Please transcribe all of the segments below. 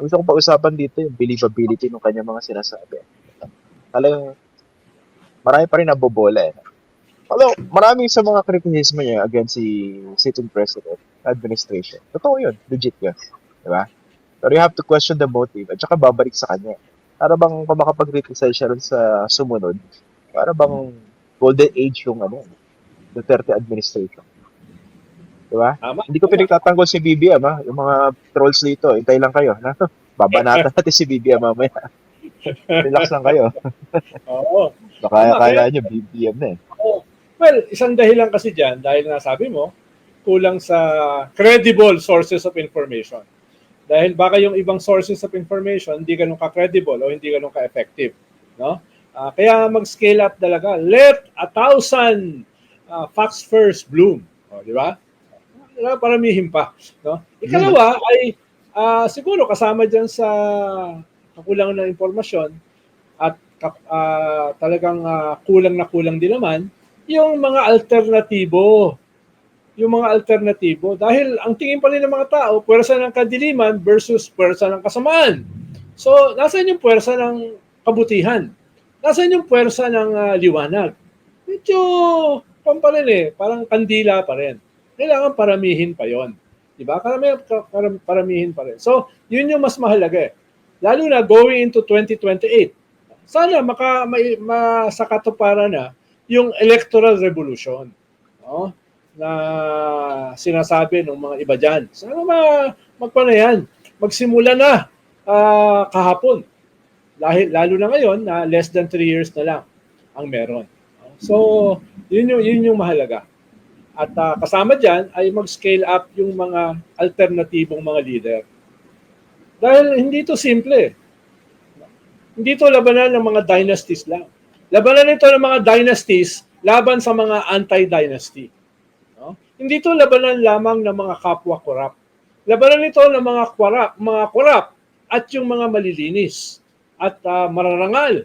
Ang gusto kong pag-usapan dito yung believability ng kanyang mga sinasabi. Talagang marami pa rin nabobola eh. Although, marami sa mga criticism niya against si sitting president, administration. Totoo yun. Legit yun. Di ba? Pero you have to question the motive at saka babalik sa kanya. Para bang kung makapag-criticize siya sa sumunod, para bang golden age yung ano, Duterte administration. Di ba? Hindi ko pinagtatanggol si BBM ha. Yung mga trolls dito, hintay lang kayo. Na? Babanatan natin si BBM mamaya. Relax lang kayo. Oo. Baka Tama, akala nyo BBM na eh. Oo. Well, isang dahilan kasi dyan, dahil nasabi mo, kulang sa credible sources of information. Dahil baka yung ibang sources of information hindi ganun ka-credible o hindi ganun ka-effective. No? Ah, kaya mag-scale up talaga. Let a thousand ah, facts first bloom. O, di ba? Wala paramihin pa. No? Ikalawa ay ah, siguro kasama dyan sa kakulangan ng impormasyon at ah, talagang ah, kulang na kulang din naman yung mga alternatibo. Yung mga alternatibo. Dahil ang tingin pa rin ng mga tao, puwersa ng kadiliman versus puwersa ng kasamaan. So, nasaan yung puwersa ng kabutihan? Nasaan yung puwersa ng ah, liwanag? Medyo, pam pa rin eh, parang kandila pa rin. Kailangan paramihin pa yon. Diba? Karami, karam- paramihin pa rin. So, yun yung mas mahalaga eh. Lalo na going into 2028. Sana maka, may, masakatuparan na yung electoral revolution no? na sinasabi ng mga iba dyan. Sana ma, magpana yan. Magsimula na ah, kahapon. Dahil, lalo na ngayon na less than 3 years na lang ang meron. So, yun yung, yun yung mahalaga. At ah, kasama dyan ay mag-scale up yung mga alternatibong mga leader. Dahil hindi to simple. eh. Hindi to labanan ng mga dynasties lang. Labanan ito ng mga dynasties laban sa mga anti-dynasty. No? Hindi ito labanan lamang ng mga kapwa korap. Labanan ito ng mga korap, mga korap at yung mga malilinis at ah, mararangal.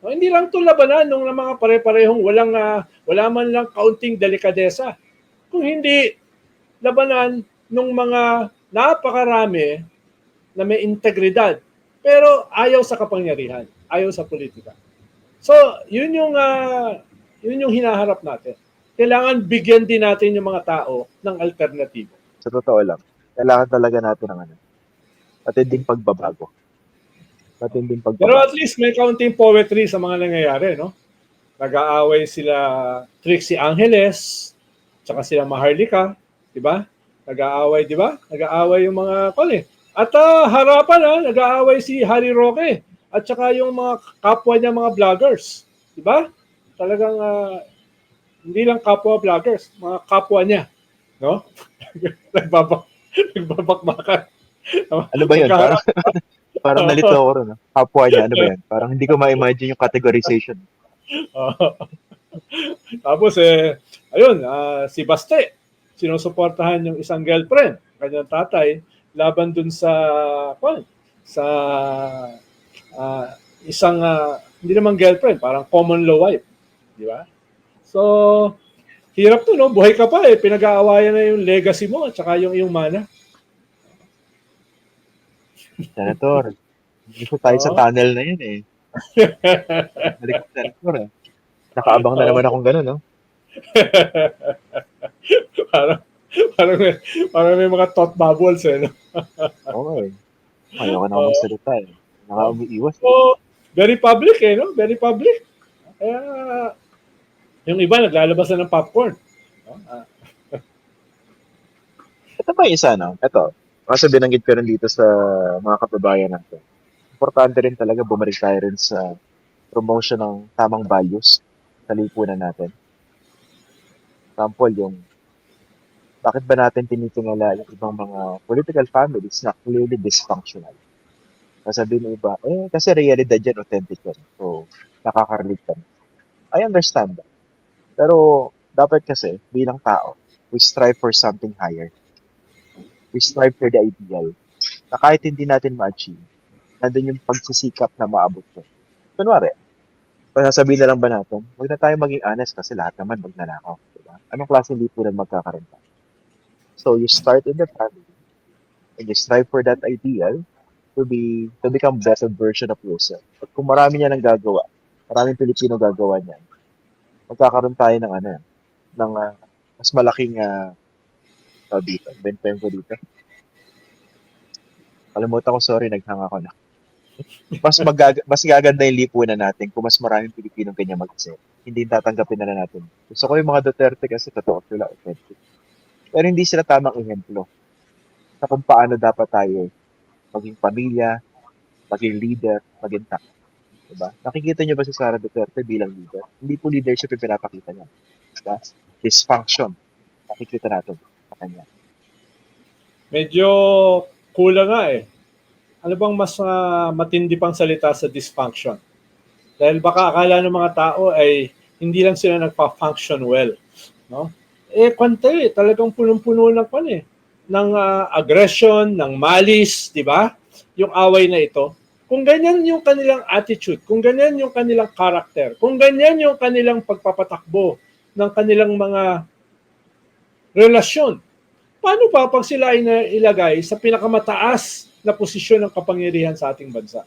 No, hindi lang ito labanan ng mga pare-parehong walang ah, wala man lang kaunting delikadesa. Kung hindi labanan ng mga napakarami na may integridad pero ayaw sa kapangyarihan, ayaw sa politika. So, yun yung ah, yun yung hinaharap natin. Kailangan bigyan din natin yung mga tao ng alternatibo. Sa totoo lang. Kailangan talaga natin ng ano. Matinding pagbabago. Matinding Pero pagbabago. at least may kaunting poetry sa mga nangyayari, no? Nag-aaway sila Trixie Angeles, tsaka sila Maharlika, di ba? Nag-aaway, di ba? Nag-aaway yung mga kol eh. At ah, harapan ha, nag-aaway si Harry Roque at tsaka yung mga kapwa niya mga vloggers, di ba? Talagang ah, hindi lang kapwa vloggers, mga kapwa niya, no? Nagbabak nagbabakbakan. Ano ba yun? Parang, nalito ako rin. Kapwa niya, ano ba yan? Parang hindi ko ma-imagine yung categorization. Tapos eh, ayun, ah, si Baste, sinusuportahan yung isang girlfriend, kanyang tatay, laban dun sa, kwan, sa ah, isang, ah, hindi naman girlfriend, parang common law wife. Di ba? So, hirap to, no? Buhay ka pa eh. Pinag-aawayan na yung legacy mo at saka yung iyong mana. Senator, gusto tayo sa Oo. tunnel na yun eh. Balik sa Senator eh. Nakaabang na naman akong gano'n, no? parang, parang, may, parang may mga thought bubbles eh. No? Oo eh. Ayoko na akong magsalita eh. Nakaumiiwas. eh. So, very public eh, no? Very public. Kaya, yung iba naglalabas na ng popcorn. No? Ah, Ito pa yung isa, no? Ito. Kasi binanggit ko rin dito sa mga kababayan natin. Importante rin talaga bumalik tayo rin sa promotion ng tamang values sa lipunan natin. Example, yung bakit ba natin tinitingala yung ibang mga political families na clearly dysfunctional? Sasabihin ng iba, eh, kasi realidad yan, authentic yan. So, nakaka-relate kami. I understand that. Pero, dapat kasi, bilang tao, we strive for something higher we strive for the ideal na kahit hindi natin ma-achieve, nandun yung pagsisikap na maabot ko. Kunwari, sasabihin na lang ba natin, huwag na tayo maging honest kasi lahat naman magnanakaw. Diba? Anong klase lipunan magkakaroon tayo? So, you start in the family and you strive for that ideal to be to become better version of yourself. At kung marami niya nang gagawa, maraming Pilipino gagawa niyan, magkakaroon tayo ng ano, ng ah, mas malaking uh, dito. Benteng ko dito. Kalimutan ko, sorry, naghanga ko na. Mas magag mas gaganda yung lipunan natin kung mas maraming Pilipino kanya mag-isip. Hindi tatanggapin na, na natin. Gusto ko yung mga Duterte kasi totoo sila authentic. Pero hindi sila tamang ehemplo sa kung paano dapat tayo maging pamilya, maging leader, maging tao. Diba? Nakikita niyo ba si Sara Duterte bilang leader? Hindi po leadership yung pinapakita niya. Diba? Dysfunction. Nakikita natin kanya. Medyo kulang nga eh. Ano bang mas ah, matindi pang salita sa dysfunction? Dahil baka akala ng mga tao ay hindi lang sila nagpa-function well. No? Eh, kwante eh. Talagang punong-puno ng kwan eh. Ng ah, aggression, ng malice, di ba? Yung away na ito. Kung ganyan yung kanilang attitude, kung ganyan yung kanilang character, kung ganyan yung kanilang pagpapatakbo ng kanilang mga relasyon, paano pa pag sila ay ilagay sa pinakamataas na posisyon ng kapangyarihan sa ating bansa?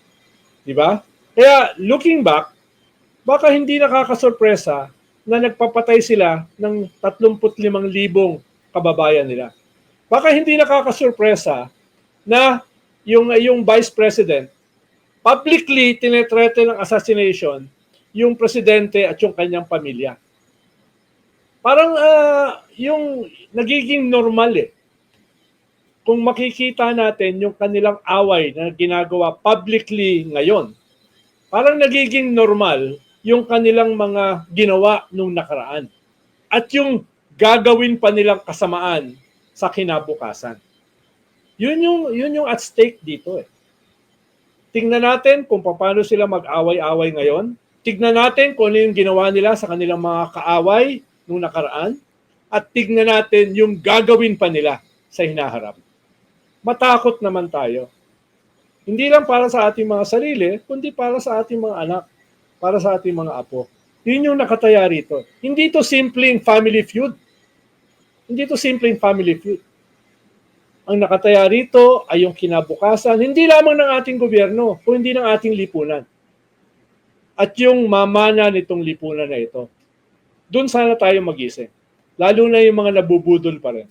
Di ba? Kaya looking back, baka hindi nakakasorpresa na nagpapatay sila ng 35,000 kababayan nila. Baka hindi nakakasorpresa na yung yung vice president publicly tinetrete ng assassination yung presidente at yung kanyang pamilya. Parang ah, yung nagiging normal eh. Kung makikita natin yung kanilang away na ginagawa publicly ngayon, parang nagiging normal yung kanilang mga ginawa nung nakaraan. At yung gagawin pa nilang kasamaan sa kinabukasan. Yun yung, yun yung at stake dito eh. Tingnan natin kung paano sila mag-away-away ngayon. Tignan natin kung ano yung ginawa nila sa kanilang mga kaaway nung nakaraan. At tignan natin yung gagawin pa nila sa hinaharap. Matakot naman tayo. Hindi lang para sa ating mga sarili, kundi para sa ating mga anak, para sa ating mga apo. Yun yung nakataya rito. Hindi to simpleng family feud. Hindi to simpleng family feud. Ang nakataya rito ay yung kinabukasan, hindi lamang ng ating gobyerno, kundi ng ating lipunan. At yung mamana nitong lipunan na ito. Doon sana tayo magising. Lalo na yung mga nabubudol pa rin.